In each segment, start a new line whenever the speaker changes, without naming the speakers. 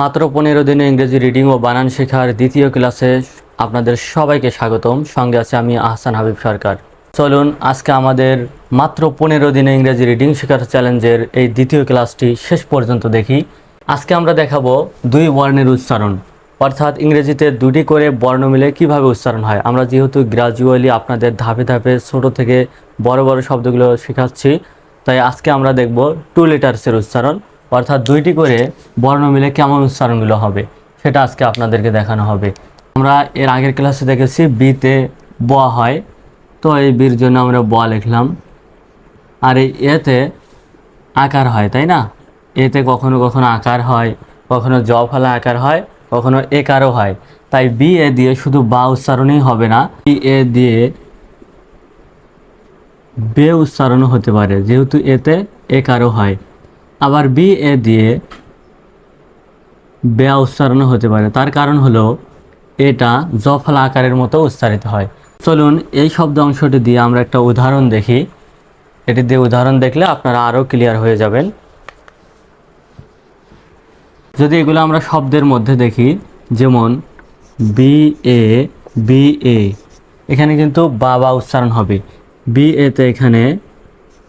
মাত্র পনেরো দিনে ইংরেজি রিডিং ও বানান শেখার দ্বিতীয় ক্লাসে আপনাদের সবাইকে স্বাগতম। সঙ্গে আছে আমি আহসান হাবিব সরকার। চলুন, আজকে আমাদের মাত্র পনেরো দিনে ইংরেজি রিডিং শেখার চ্যালেঞ্জের এই দ্বিতীয় ক্লাসটি শেষ পর্যন্ত দেখি। আজকে আমরা দেখাবো দুই বর্ণের উচ্চারণ। অর্থাৎ ইংরেজিতে দুটি করে বর্ণ মিলে কীভাবে উচ্চারণ হয়। আমরা যেহেতু গ্রাজুয়ালি আপনাদের ধাপে ধাপে ছোট থেকে বড় বড় শব্দগুলো শেখাচ্ছি, তাই আজকে আমরা দেখব টু লেটার্সের উচ্চারণ। অর্থাৎ দুইটি করে বর্ণ মিলে কেমন উচ্চারণগুলো হবে, সেটা আজকে আপনাদেরকে দেখানো হবে। আমরা এর আগের ক্লাসে দেখেছি বিতে ব হয়, তো এই বির জন্য আমরা ব লিখলাম। আর এই এতে আকার হয়, তাই না? এতে কখনো কখনো আকার হয়, কখনো জ ফলা আকার হয়, কখনো একারও হয়। তাই বি এ দিয়ে শুধু বা উচ্চারণই হবে না, বি এ দিয়ে বে উচ্চারণও হতে পারে, যেহেতু এতে একারও হয়। আবার বি এ দিয়ে বে উচ্চারণও হতে পারে। তার কারণ হলো এটা জফলা আকারের মতো উচ্চারিত হয়। চলুন এই শব্দ অংশটি দিয়ে আমরা একটা উদাহরণ দেখি। এটি দিয়ে উদাহরণ দেখলে আপনারা আরও ক্লিয়ার হয়ে যাবেন। যদি এগুলো আমরা শব্দের মধ্যে দেখি, যেমন বি এ বি এ এখানে কিন্তু বা বা উচ্চারণ হবে। বি এতে এখানে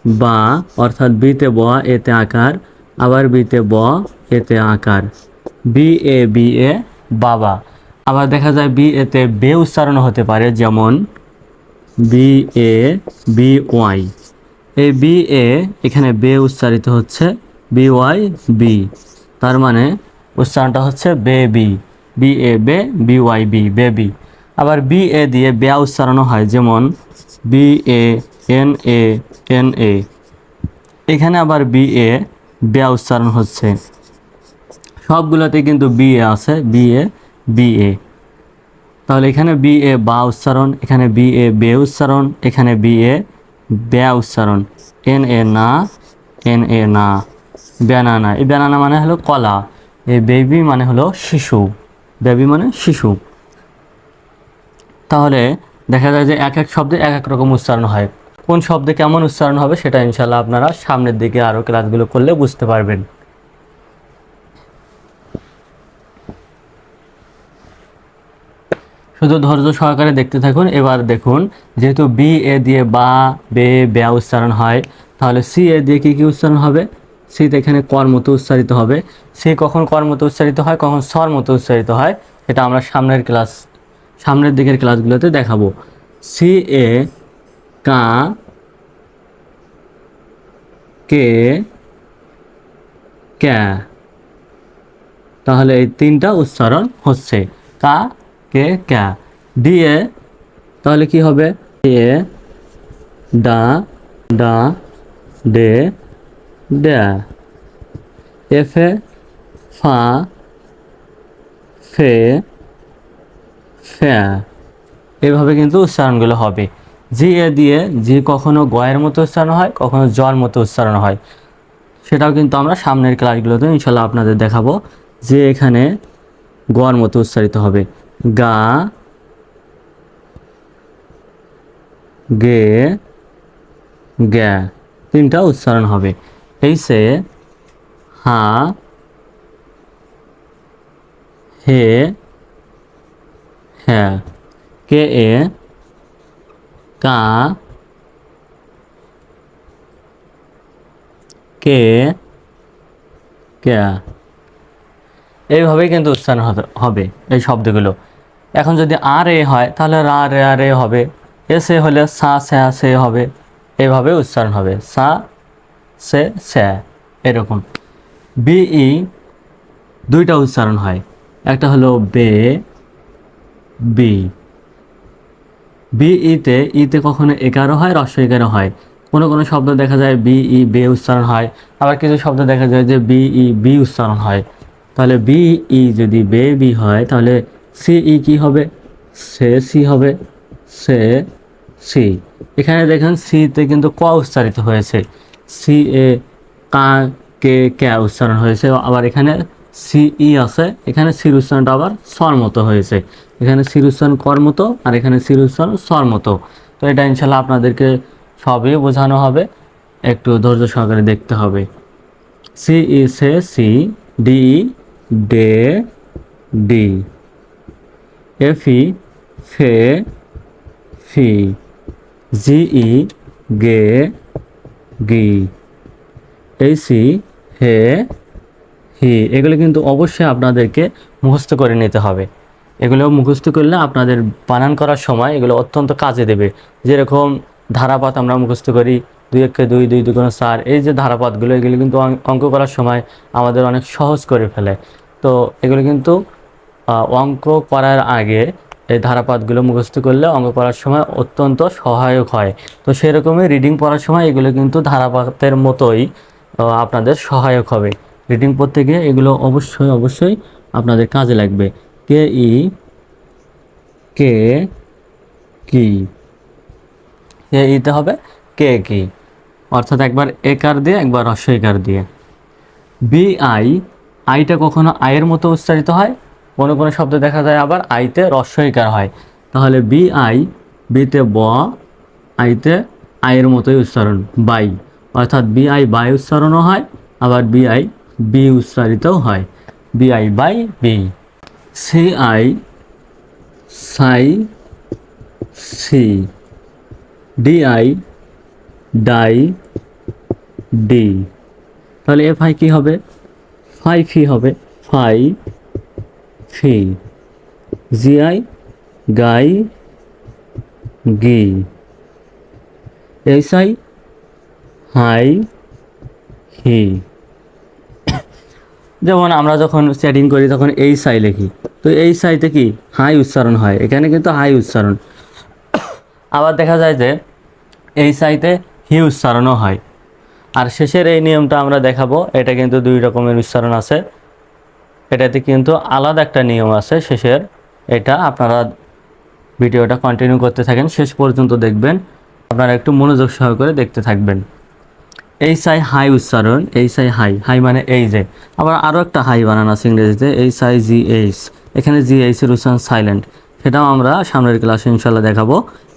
বা, অর্থাৎ বিতে ব, এতে আকার, আবার বিতে ব, এতে আকার। বি, এ বি, এ, বাবা। আবার দেখা যায় বি, এতে বে উচ্চারণ হতে পারে, যেমন বি, এ, বি, ওয়াই। এই বি, এ, এখানে বে উচ্চারিত হচ্ছে বি, ওয়াই, বি। তার মানে উচ্চারণটা হচ্ছে বে, বি। বি, এ, বে, বি, ওয়াই, বি বেবি আবার বি, এ দিয়ে বেয়া উচ্চারণ হয়, যেমন B, A N A N A. এখানে আবার বি এ বেয়া উচ্চারণ হচ্ছে। সবগুলোতে কিন্তু বি এ আছে, বি এ বি এ। তাহলে এখানে বি এ বা উচ্চারণ, এখানে বি এ বে উচ্চারণ, এখানে বি এ ব্যা উচ্চারণ। এন এ না, এন এ না। ব্যানানা, এই ব্যানানা মানে হলো কলা। এই বেবি মানে হলো শিশু। বেবি মানে শিশু। তাহলে দেখা যায় যে এক এক শব্দে এক এক রকম উচ্চারণ হয়। কোন শব্দে কেমন উচ্চারণ হবে সেটা ইনশাল্লাহ আপনারা সামনের দিকে আরও ক্লাসগুলো করলে বুঝতে পারবেন। শুধু ধৈর্য সহকারে দেখতে থাকুন, এবার দেখুন, যেহেতু বি এ দিয়ে বা, বে, ব্যা উচ্চারণ হয়, তাহলে সি এ দিয়ে কী কী উচ্চারণ হবে? সিতে এখানে কর মতো উচ্চারিত হবে। সি কখন কর মতো উচ্চারিত হয়? কখন স্বর মতো উচ্চারিত হয়? এটা আমরা সামনের ক্লাস, সামনের দিকের ক্লাসগুলোতে দেখাবো। সি এ কা কে ক্যা। তাহলে এই তিনটা উচ্চারণ হচ্ছে। কা, কে, ক্যা। দিয়ে তাহলে কি হবে? এ ডা ডা ডে। ড্যা এফে ফা, ফে, ফ্যা। এভাবে কিন্তু উচ্চারণগুলো হবে। জি এ দিয়ে জি কখনো গয়ের মতো উচ্চারণ হয়, কখনো জ্বর মতো উচ্চারণ হয়। সেটাও কিন্তু আমরা সামনের ক্লাসগুলোতে ইনশাল্লাহ আপনাদের দেখাবো যে এখানে গর মতো উচ্চারিত হবে। গা, গে, গ্যা তিনটা উচ্চারণ হবে। এই সে হা, হে হ্যাঁ কে, এ কা কে ক্যা এইভাবেই কিন্তু উচ্চারণ হবে এই শব্দগুলো। এখন যদি আর এ হয়, তাহলে রা, রে, আর এ হবে। এস এ হলে সা, স্যা, সে হবে। এইভাবে উচ্চারণ হবে। সা, সে, স্যা, এরকম। বিই দুইটা উচ্চারণ হয়। একটা হলো বে, বি। বি ইতে ইতে কখনো এগারো হয় রস্য একারও হয়। কোনো কোনো শব্দ দেখা যায় বি, ই, বে উচ্চারণ হয়। আবার কিছু শব্দ দেখা যায় যে বি, ই, বি উচ্চারণ হয়। তাহলে বি, ই যদি বে, বি হয়, তাহলে সি, ই কি হবে? সে, সি হবে। সে, সি। এখানে দেখেন সিতে কিন্তু ক উচ্চারিত হয়েছে। সি, এ, কা, কে, ক্যা উচ্চারণ হয়েছে। আবার এখানে সি ই আছে, এখানে সির আবার স্বর মতো হয়েছে। এখানে সির উচ্চারণ কর মতো আর এখানে সির উচ্চারণ স্বর মতো। তো এটা ইনশাল্লাহ আপনাদেরকে সবই বোঝানো হবে, একটু ধৈর্য সহকারে দেখতে হবে। সি ই সে সি ডি ডে ডি। এফি ফে, ফি জিই গে, গি। এইসি হে হি, এগুলো কিন্তু অবশ্যই আপনাদেরকে মুখস্থ করে নিতে হবে। এগুলো মুখস্থ করলে আপনাদের বানান করার সময় এগুলো অত্যন্ত কাজে দেবে। যেরকম ধারাপাত আমরা মুখস্থ করি, দুই একে দুই দুই দুগুণ চার, এই যে ধারাপাতগুলো, এগুলো কিন্তু অঙ্ক করার সময় আমাদের অনেক সহজ করে ফেলে। তো এগুলো কিন্তু অঙ্ক করার আগে এই ধারাপাতগুলো মুখস্থ করলে অঙ্ক করার সময় অত্যন্ত সহায়ক হয়। তো সেরকমই রিডিং পড়ার সময় এগুলো কিন্তু ধারাপাতের মতোই আপনাদের সহায়ক হবে। রিডিং পড়তে গিয়ে এগুলো অবশ্যই অবশ্যই আপনাদের কাজে লাগবে। কে ই কে কি কে ইতে হবে কে কি অর্থাৎ একবার একার দিয়ে, একবার রস্বইকার দিয়ে। বি আই আইটা কখনো আয়ের মতো উচ্চারিত হয়? কোনো কোনো শব্দ দেখা যায় আবার আইতে রস্বইকার হয়। তাহলে বি আই বিতে ব আইতে আয়ের মতোই উচ্চারণ, বাই। অর্থাৎ বি আই বাই উচ্চারণও হয়, আবার বি আই বি উচ্চারিতও হয়। বি আই বাই বি। সি আই সাই সি। ডি আই ডাই ডি। তাহলে এফ আই কী হবে? ফাই ফি হবে। ফাই ফি। জি আই গাই গি। এইচ আই হাই হি। যেমন আমরা যখন সেটিং করি তখন এই সাই লিখি তো এই সাইতে কি? হাই উচ্চারণ হয়। এখানে কিন্তু হাই উচ্চারণ। আবার দেখা যায় যে এই সাইতে হি উচ্চারণও হয়। আর শেষের এই নিয়মটা আমরা দেখাবো। এটা কিন্তু দুই রকমের উচ্চারণ আছে। এটাতে কিন্তু আলাদা একটা নিয়ম আছে। শেষের এটা আপনারা ভিডিওটা কন্টিনিউ করতে থাকেন। শেষ পর্যন্ত দেখবেন। আপনারা একটু মনোযোগ সহকারে দেখতে থাকবেন। এই সাই হাই উচ্চারণ, এই সাই হাই হাই মানে এই যে। আবার আরও একটা হাই বানান আছে ইংরেজিতে, এই সাই জি এইচ এখানে জি এইচ এর উচ্চারণ সাইলেন্ট সেটাও আমরা সামনের ক্লাসে ইনশাল্লাহ দেখাবো।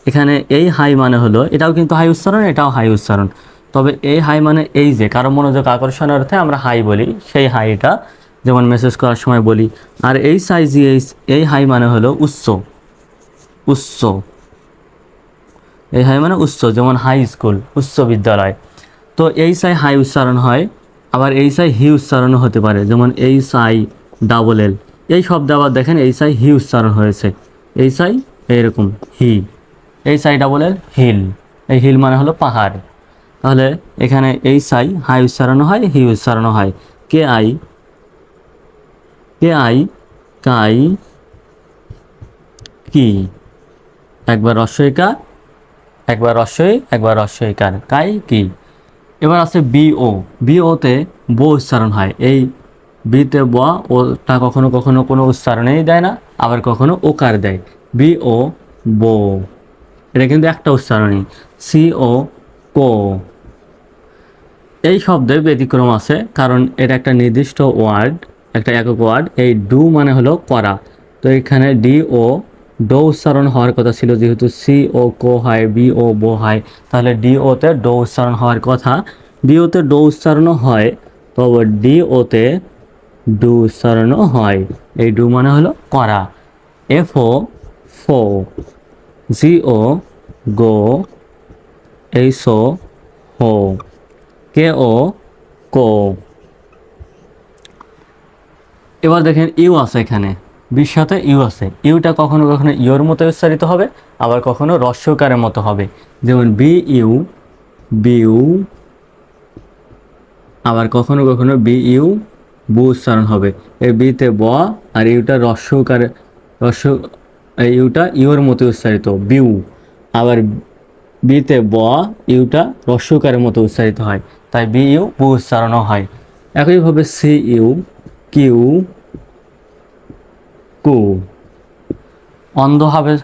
এখানে এই হাই মানে হলো, এটাও কিন্তু হাই উচ্চারণ, এটাও হাই উচ্চারণ। তবে এই হাই মানে এই যে, কারও মনোযোগ আকর্ষণের অর্থে আমরা হাই বলি, সেই হাইটা যেমন মেসেজ করার সময় বলি। আর এই সাই জি এইচ এই হাই মানে হলো উচ্চ উচ্চ এই হাই মানে উচ্চ যেমন হাই স্কুল উচ্চ বিদ্যালয়। তো এই সাই হাই উচ্চারণ হয়, আবার এই সাই হি উচ্চারণও হতে পারে, যেমন এই সাই ডাবল এল। এই শব্দে আবার দেখেন এই সাই হি উচ্চারণ হয়েছে। এই সাই এইরকম, হি। এই সাই ডাবল এল, হিল। এই হিল মানে হলো পাহাড়। তাহলে এখানে এই সাই হাই উচ্চারণ হয়, হি উচ্চারণ হয়। কে আই কে আই, কাই, কি? একবার রস্বইকা একবার রস্বই একবার রস্বইকার কাই, কি? এবার আছে বিও বিওতে ব উচ্চারণ হয়। এই বিতে ব ওটা কখনো কখনো কোনো উচ্চারণেই দেয় না, আবার কখনো ওকার দেয়। বিও বো। এটা কিন্তু একটা উচ্চারণই। সিও কো। এই শব্দে ব্যতিক্রম আছে, কারণ এটা একটা নির্দিষ্ট ওয়ার্ড, একটা একক ওয়ার্ড। এই ডু মানে হলো করা। তো এখানে ডি ও ডো উচ্চারণ হওয়ার কথা ছিল, যেহেতু সি ও কো হয় বি ও বো হয় তাহলে ডি ওতে ডো উচ্চারণ হওয়ার কথা। ডি ওতে ডো উচ্চারণও হয়, তবে ডি ওতে ডু উচ্চারণও হয়। এই ডু মানে হলো করা। এফ ও ফো জি ও গো এইচ ও হো কে ও কো এবার দেখেন ইউ আছে এখানে। বিশ সাথে ইউ আছে। ইউটা কখনো কখনো ইউর মতো উচ্চারিত হবে, আবার কখনো রস্যকারের মতো হবে। যেমন বি ইউ বিউ আবার কখনো কখনো বি ইউ, বু উচ্চারণ হবে। এই বিতে ব আর ইউটা রস্যকারে রস্য ইউটা ইউর মতো উচ্চারিত, বিউ। আবার বিতে ব, ইউটা রস্যকারের মতো উচ্চারিত হয়। তাই বি ইউ, বু উচ্চারণও হয়। একইভাবে সি ইউ, কিউ কু। অন্ধভাবে,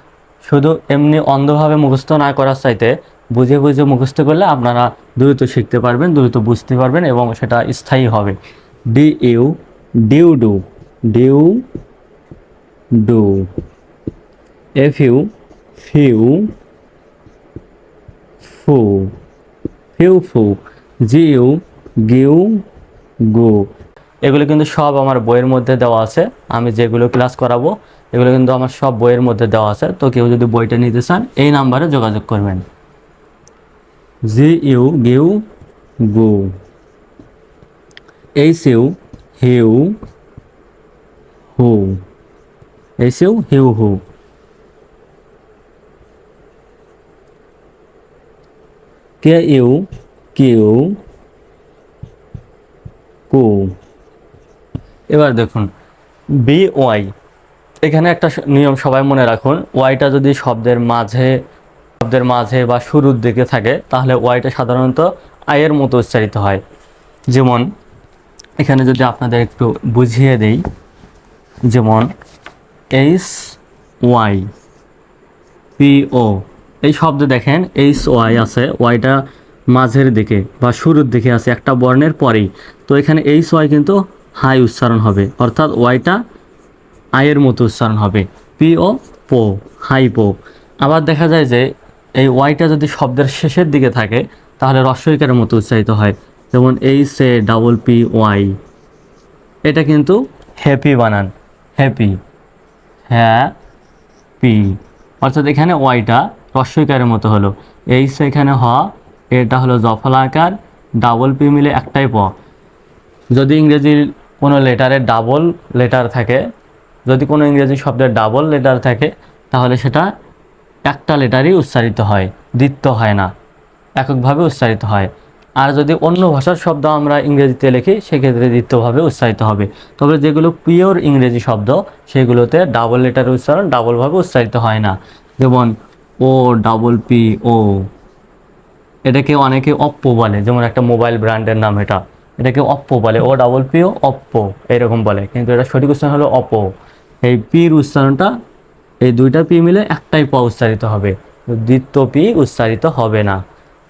শুধু এমনি অন্ধভাবে মুখস্থ না করার চাইতে বুঝে বুঝে মুখস্থ করলে আপনারা দ্রুত শিখতে পারবেন, দ্রুত বুঝতে পারবেন এবং সেটা স্থায়ী হবে। ডি ইউ, ডিউ ডু ডিউ ডু। এফ ইউ, ফিউ, ফু। ফিউ ফু, জি ইউ, গিউ গু। এগুলো কিন্তু সব আমার বইয়ের মধ্যে দেওয়া আছে। আমি যেগুলো ক্লাস করাবো, এগুলো কিন্তু আমার সব বইয়ের মধ্যে দেওয়া আছে। তো কেউ যদি বইটা নিতে চান, এই নাম্বারে যোগাযোগ করবেন। জি ইউ গিউ গু। এইচ ইউ হিউ হু। এইচ ইউ হিউ হু। কে ইউ কিউ কু। এবার দেখুন বি ওয়াই এখানে একটা নিয়ম সবাই মনে রাখুন ওয়াইটা যদি শব্দের মাঝে শব্দের মাঝে বা শুরুর দিকে থাকে, তাহলে ওয়াইটা সাধারণত আয়ের মতো উচ্চারিত হয়। যেমন, এখানে যদি আপনাদের একটু বুঝিয়ে দেই, যেমন এইচ ওয়াই পিও এই শব্দ দেখেন এইচ ওয়াই আছে ওয়াইটা মাঝের দিকে বা শুরুর দিকে আছে, একটা বর্ণের পরেই। তো এখানে এইচ ওয়াই কিন্তু হাই উচ্চারণ হবে। অর্থাৎ ওয়াইটা আয়ের মতো উচ্চারণ হবে। পি ও পো, হাই পো। আবার দেখা যায় যে এই ওয়াইটা যদি শব্দের শেষের দিকে থাকে, তাহলে রস্বইকারের মতো উচ্চারিত হয়। যেমন H A double P, Y. এটা কিন্তু হ্যাপি বানান। হ্যাপি। হ্যাঁ পি। অর্থাৎ এখানে ওয়াইটা রস্বইকারের মতো হলো। এইচ এখানে হ, এটা হলো জফলা আকার ডাবল পি মিলে একটাই প। যদি ইংরেজির কোনো লেটারে ডাবল লেটার থাকে। যদি কোনো ইংরেজি শব্দের ডাবল লেটার থাকে, তাহলে সেটা একটা লেটারই উচ্চারিত হয়, দ্বিত্ব হয় না, এককভাবে উচ্চারিত হয়। আর যদি অন্য ভাষার শব্দ আমরা ইংরেজিতে লিখি, সেক্ষেত্রে দ্বিতীয়ভাবে উচ্চারিত হবে। তবে যেগুলো পিওর ইংরেজি শব্দ, সেগুলোতে ডাবল লেটার উচ্চারণ ডাবলভাবে উচ্চারিত হয় না। যেমন ও ডাবল পি ও এটাকে অনেকে অপ্পো বলে, যেমন একটা মোবাইল ব্র্যান্ডের নাম এটা। এটাকে অপ্পো বলে O double P O Oppo এরকম বলে। কিন্তু এটা সঠিক উচ্চারণ হলো অপো এই পির উচ্চারণটা, এই দুইটা পি মিলে একটাই প উচ্চারিত হবে। দ্বিতীয় পি উচ্চারিত হবে না।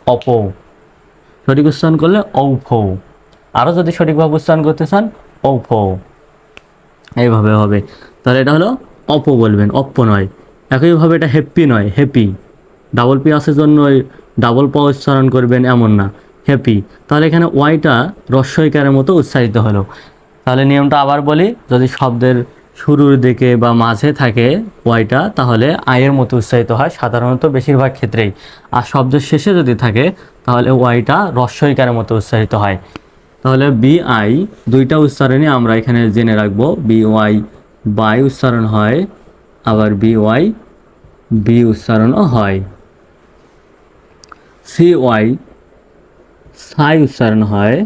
অপো সঠিক উচ্চারণ করলে ঔফৌ আরও যদি সঠিকভাবে উচ্চারণ করতে চান ঔফৌ এইভাবে হবে। তাহলে এটা হলো অপো বলবেন। অপ্পো নয়। একইভাবে এটা হ্যাপি নয়। হ্যাপি ডাবল পি আসার জন্য ডাবল প উচ্চারণ করবেন এমন না। হ্যাপি তাহলে এখানে ওয়াইটা রস্বইকারের মতো উচ্চারিত হলো। তাহলে নিয়মটা আবার বলি, যদি শব্দের শুরুর দিকে বা মাঝে থাকে ওয়াইটা তাহলে আয়ের মতো উচ্চারিত হয়, সাধারণত বেশিরভাগ ক্ষেত্রেই। আর শব্দের শেষে যদি থাকে, তাহলে ওয়াইটা রস্বইকারের মতো উচ্চারিত হয়। তাহলে বি আই দুইটা উচ্চারণই আমরা এখানে জেনে রাখব। বি ওয়াই বাই উচ্চারণ হয়, আবার বি ওয়াই বি উচ্চারণও হয়। সি ওয়াই সাই উচ্চারণ হয়,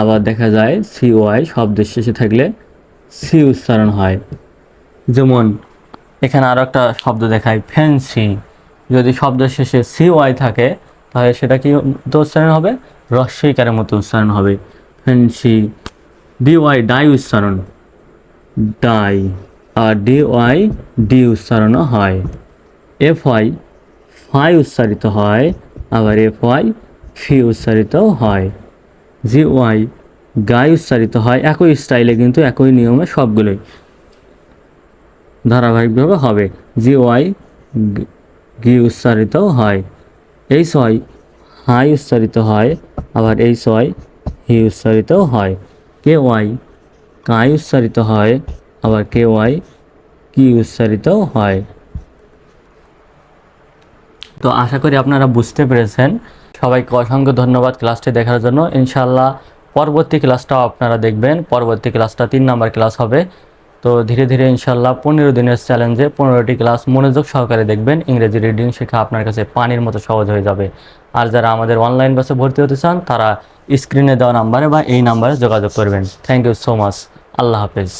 আবার দেখা যায় সি ওয়াই শব্দের শেষে থাকলে সি উচ্চারণ হয়। যেমন, এখানে আরও একটা শব্দ দেখায় ফ্যান্সি যদি শব্দের শেষে সি ওয়াই থাকে, তাহলে সেটা কি মতো উচ্চারণ হবে? রস্বইকারের মতো উচ্চারণ হবে। ফ্যান্সি ডি ওয়াই ডাই উচ্চারণ। ডাই আর ডি ওয়াই ডি উচ্চারণও হয়। এফ ওয়াই ফাই উচ্চারিত হয়, আবার এফ ওয়াই ফি উচ্চারিত হয়। জি ওয়াই, গাই উচ্চারিত হয় একই স্টাইলে কিন্তু একই নিয়মে সবগুলোই। ধারাবাহিকভাবে হবে। জি ওয়াই, গি উচ্চারিত হয়। এই ওয়াই, হাই উচ্চারিত হয়, আবার এই ওয়াই, হি উচ্চারিত হয়। কে ওয়াই, কাই উচ্চারিত হয়, আবার কে ওয়াই, কি উচ্চারিত হয়। তো আশা করি আপনারা বুঝতে পেরেছেন সবাইকে অসংখ্য ধন্যবাদ ক্লাসটি দেখার জন্য। ইনশাল্লাহ পরবর্তী ক্লাসটাও আপনারা দেখবেন। পরবর্তী ক্লাসটা তিন নাম্বার ক্লাস হবে। তো ধীরে ধীরে ইনশাল্লাহ পনেরো দিনের চ্যালেঞ্জে পনেরোটি ক্লাস মনোযোগ সহকারে দেখবেন। ইংরেজি রিডিং শেখা আপনার কাছে পানির মতো সহজ হয়ে যাবে। আর যারা আমাদের অনলাইন বাসে ভর্তি হতে চান, তারা স্ক্রিনে দেওয়া নাম্বারে বা এই নাম্বারে যোগাযোগ করবেন। Thank you so much. আল্লাহ হাফেজ।